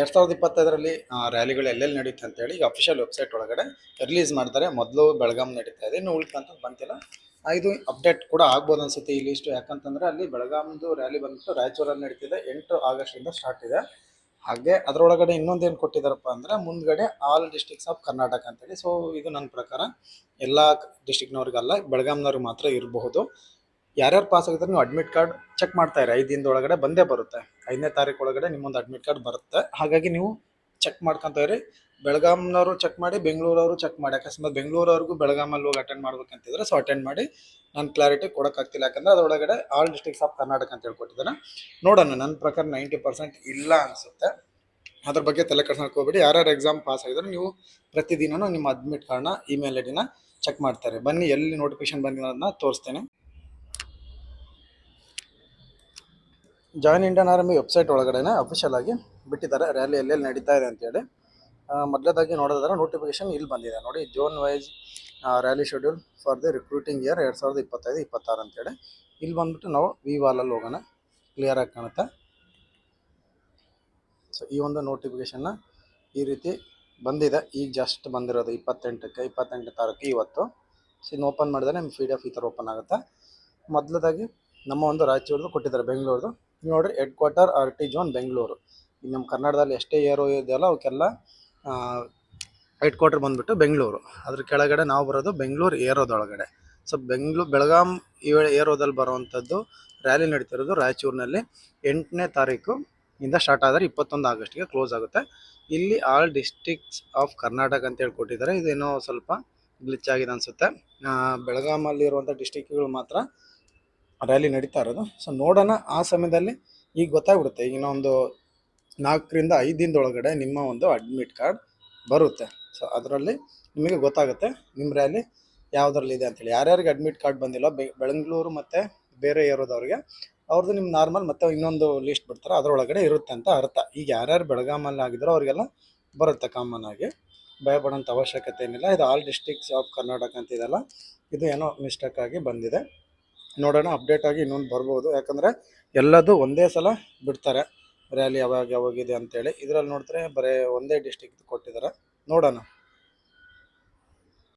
ಎರಡ್ ಸಾವಿರದ ಇಪ್ಪತ್ತೈದರಲ್ಲಿ ರ್ಯಾಲಿಗಳು ಎಲ್ಲೆಲ್ಲಿ ನಡೀತೆ ಅಂತೇಳಿ ಈಗ ಅಫಿಷಿಯಲ್ ವೆಬ್ಸೈಟ್ ಒಳಗಡೆ ರಿಲೀಸ್ ಮಾಡ್ತಾರೆ. ಮೊದಲು ಬೆಳಗಾಂ ನಡೀತಾ ಇದೆ. ಇನ್ನು ಉಳ್ಕಂತ ಬಂತಿಲ್ಲ. ಇದು ಅಪ್ಡೇಟ್ ಕೂಡ ಆಗ್ಬೋದು ಅನ್ಸುತ್ತೆ ಈ ಲಿಸ್ಟ್ ಯಾಕಂತಂದ್ರೆ ಅಲ್ಲಿ ಬೆಳಗಾಂದು ರ್ಯಾಲಿ ಬಂದ್ಬಿಟ್ಟು ರಾಯಚೂರಲ್ಲಿ ನಡೀತಿದೆ. ಎಂಟು ಆಗಸ್ಟ್ ಇಂದ ಸ್ಟಾರ್ಟ್ ಇದೆ. ಹಾಗೆ ಅದರೊಳಗಡೆ ಇನ್ನೊಂದೇನು ಕೊಟ್ಟಿದ್ದಾರಪ್ಪ ಅಂದ್ರೆ ಮುಂದ್ಗಡೆ ಆಲ್ ಡಿಸ್ಟಿಕ್ಸ್ ಆಫ್ ಕರ್ನಾಟಕ ಅಂತೇಳಿ ಸೊ ಇದು ನನ್ನ ಪ್ರಕಾರ ಎಲ್ಲ ಡಿಸ್ಟಿಕ್ನವ್ರಿಗಲ್ಲ ಬೆಳಗಾಂನವ್ರಿಗೆ ಮಾತ್ರ ಇರಬಹುದು. ಯಾರ್ಯಾರು ಪಾಸ್ ಆಗಿದ್ರೆ ನೀವು ಅಡ್ಮಿಟ್ ಕಾರ್ಡ್ ಚೆಕ್ ಮಾಡ್ತಾ ಇರಿ. ಐದು ದಿನದ ಒಳಗಡೆ ಬಂದೇ ಬರುತ್ತೆ. ಐದನೇ ತಾರೀಕು ಒಳಗಡೆ ನಿಮ್ಮೊಂದು ಅಡ್ಮಿಟ್ ಕಾರ್ಡ್ ಬರುತ್ತೆ. ಹಾಗಾಗಿ ನೀವು ಚೆಕ್ ಮಾಡ್ಕೊಂತ ಇರಿ. ಬೆಳಗಾಂನವರು ಚೆಕ್ ಮಾಡಿ, ಬೆಂಗಳೂರವರು ಚೆಕ್ ಮಾಡಿ. ಅಕಸ್ಮಾತ್ ಬೆಂಗಳೂರವ್ರಿಗೂ ಬೆಳಗಾಮಲ್ಲಿ ಹೋಗಿ ಅಟೆಂಡ್ ಮಾಡ್ಬೇಕಂತಿದ್ರೆ ಸೊ ಅಟೆಂಡ್ ಮಾಡಿ. ನಾನು ಕ್ಲಾರಿಟಿ ಕೊಡೋಕ್ಕಾಗ್ತಿಲ್ಲ. ಯಾಕಂದರೆ ಅದರೊಳಗಡೆ ಆಲ್ ಡಿಸ್ಟ್ರಿಕ್ಸ್ ಆಫ್ ಕರ್ನಾಟಕ ಅಂತ ಹೇಳ್ಕೊಟ್ಟಿದ್ದಾನೆ. ನೋಡೋಣ, ನನ್ನ ಪ್ರಕಾರ ನೈಂಟಿ ಪರ್ಸೆಂಟ್ ಇಲ್ಲ ಅನಿಸುತ್ತೆ. ಅದ್ರ ಬಗ್ಗೆ ತಲೆ ಕೆಡ್ಸ್ಕೊಳಕ್ ಹೋಗ್ಬೇಡಿ. ಯಾರ್ಯಾರು ಎಕ್ಸಾಮ್ ಪಾಸ್ ಆಗಿದ್ರೆ ನೀವು ಪ್ರತಿದಿನನೂ ನಿಮ್ಮ ಅಡ್ಮಿಟ್ ಕಾರ್ಡ್ನ ಇಮೇಲ್ ಐ ಡಿನ ಚೆಕ್ ಮಾಡ್ತಾರೆ ಬನ್ನಿ, ಎಲ್ಲಿ ನೋಟಿಫಿಕೇಶನ್ ಬಂದಿದೆ ಅದನ್ನ ತೋರಿಸ್ತೇನೆ. ಜಾಯಿನ್ ಇಂಡಿಯನ್ ಆರ್ಮಿ ವೆಬ್ಸೈಟ್ ಒಳಗಡೆನೆ ಅಫಿಷಿಯಲ್ ಆಗಿ ಬಿಟ್ಟಿದ್ದಾರೆ. ರ್ಯಾಲಿ ಎಲ್ಲೆಲ್ಲಿ ನಡೀತಾ ಇದೆ ಅಂತೇಳಿ. ಮೊದಲದಾಗಿ ನೋಡೋದಾದ್ರೆ ನೋಟಿಫಿಕೇಶನ್ ಇಲ್ಲಿ ಬಂದಿದೆ. ನೋಡಿ zone wise rally schedule for the recruiting year ಎರಡು ಸಾವಿರದ ಇಪ್ಪತ್ತೈದು, ಇಪ್ಪತ್ತಾರು ಅಂತೇಳಿ. ಇಲ್ಲಿ ಬಂದ್ಬಿಟ್ಟು ನಾವು ವಿ ವಾಲಲ್ಲಿ ಹೋಗೋಣ. ಕ್ಲಿಯರ್ ಆಗಿ ಕಾಣುತ್ತೆ. ಸೊ ಈ ಒಂದು ನೋಟಿಫಿಕೇಶನ್ನ ಈ ರೀತಿ ಬಂದಿದೆ. ಈಗ ಜಸ್ಟ್ ಬಂದಿರೋದು ಇಪ್ಪತ್ತೆಂಟಕ್ಕೆ ಇಪ್ಪತ್ತೆಂಟು ತಾರೀಕು ಇವತ್ತು. ಸೊ ಇನ್ನು ಓಪನ್ ಮಾಡಿದ್ರೆ ನಿಮ್ಮ ಪಿ ಡಿ ಎಫ್ ಈ ಥರ ಓಪನ್ ಆಗುತ್ತೆ. ಮೊದಲದಾಗಿ ನಮ್ಮ ಒಂದು ರಾಯಚೂರ್ದು ಕೊಟ್ಟಿದ್ದಾರೆ, ಬೆಂಗಳೂರ್ದು. ನೋಡ್ರಿ headquarter R T zone Bengaluru ಈಗ ನಮ್ಮ ಕರ್ನಾಟಕದಲ್ಲಿ ಎಷ್ಟೇ ಏರೋ ಇದೆಯಲ್ಲ, ಅವಕ್ಕೆಲ್ಲ ಹೆಡ್ ಕ್ವಾರ್ಟರ್ ಬಂದುಬಿಟ್ಟು ಬೆಂಗಳೂರು ಅದ್ರ ಕೆಳಗಡೆ ನಾವು ಬರೋದು ಬೆಂಗಳೂರು ಏರೋದೊಳಗಡೆ. ಸೊ ಬೆಂಗಳೂರು ಬೆಳಗಾಂ ಈ ಏರೋದಲ್ಲಿ ಬರುವಂಥದ್ದು ರ್ಯಾಲಿ ನಡೀತಿರೋದು ರಾಯಚೂರಿನಲ್ಲಿ ಎಂಟನೇ ತಾರೀಕು ಇಂದ ಸ್ಟಾರ್ಟ್ ಆದರೆ ಇಪ್ಪತ್ತೊಂದು ಆಗಸ್ಟ್ಗೆ ಕ್ಲೋಸ್ ಆಗುತ್ತೆ. ಇಲ್ಲಿ ಆಲ್ ಡಿಸ್ಟಿಕ್ಸ್ ಆಫ್ ಕರ್ನಾಟಕ ಅಂತ ಹೇಳ್ಕೊಟ್ಟಿದ್ದಾರೆ. ಇದೇನೋ ಸ್ವಲ್ಪ ಗ್ಲಿಚ್ ಆಗಿದೆ ಅನಿಸುತ್ತೆ. ಬೆಳಗಾಮಲ್ಲಿ ಇರುವಂಥ ಡಿಸ್ಟಿಕ್ಗಳು ಮಾತ್ರ ರ್ಯಾಲಿ ನಡೀತಾ ಇರೋದು. ಸೊ ನೋಡೋಣ ಆ ಸಮಯದಲ್ಲಿ ಈಗ ಗೊತ್ತಾಗ್ಬಿಡುತ್ತೆ. ಈಗಿನ ಒಂದು ನಾಲ್ಕರಿಂದ ಐದು ದಿನದೊಳಗಡೆ ನಿಮ್ಮ ಒಂದು ಅಡ್ಮಿಟ್ ಕಾರ್ಡ್ ಬರುತ್ತೆ. ಸೊ ಅದರಲ್ಲಿ ನಿಮಗೆ ಗೊತ್ತಾಗುತ್ತೆ ನಿಮ್ಮ ರ್ಯಾಲಿ ಯಾವುದ್ರಲ್ಲಿ ಇದೆ ಅಂತೇಳಿ. ಯಾರ್ಯಾರಿಗೆ ಅಡ್ಮಿಟ್ ಕಾರ್ಡ್ ಬಂದಿಲ್ಲ ಬೆಂಗಳೂರು ಮತ್ತು ಬೇರೆ ಇರೋದವ್ರಿಗೆ ಅವ್ರದ್ದು ನಿಮ್ಮ ನಾರ್ಮಲ್ ಮತ್ತು ಇನ್ನೊಂದು ಲಿಸ್ಟ್ ಬಿಡ್ತಾರೆ. ಅದರೊಳಗಡೆ ಇರುತ್ತೆ ಅಂತ ಅರ್ಥ. ಈಗ ಯಾರ್ಯಾರು ಬೆಳಗಾಮಲ್ಲಿ ಆಗಿದ್ರೋ ಅವರಿಗೆಲ್ಲ ಬರುತ್ತೆ ಕಾಮನ್ ಆಗಿ. ಭಯಪಡೋಂಥ ಅವಶ್ಯಕತೆ ಏನಿಲ್ಲ. ಇದು ಆಲ್ ಡಿಸ್ಟಿಕ್ಸ್ ಆಫ್ ಕರ್ನಾಟಕ ಅಂತ ಇದೆಲ್ಲ. ಇದು ಏನೋ ಮಿಸ್ಟೇಕ್ ಆಗಿ ಬಂದಿದೆ. ನೋಡೋಣ ಅಪ್ಡೇಟ್ ಆಗಿ ಇನ್ನೊಂದು ಬರ್ಬೋದು. ಯಾಕಂದರೆ ಎಲ್ಲದೂ ಒಂದೇ ಸಲ ಬಿಡ್ತಾರೆ. ರ್ಯಾಲಿ ಯಾವಾಗ ಯಾವಾಗಿದೆ ಅಂತೇಳಿ. ಇದರಲ್ಲಿ ನೋಡ್ತಾರೆ ಬರೀ ಒಂದೇ ಡಿಸ್ಟಿಕ್ ಕೊಟ್ಟಿದ್ದಾರೆ. ನೋಡೋಣ.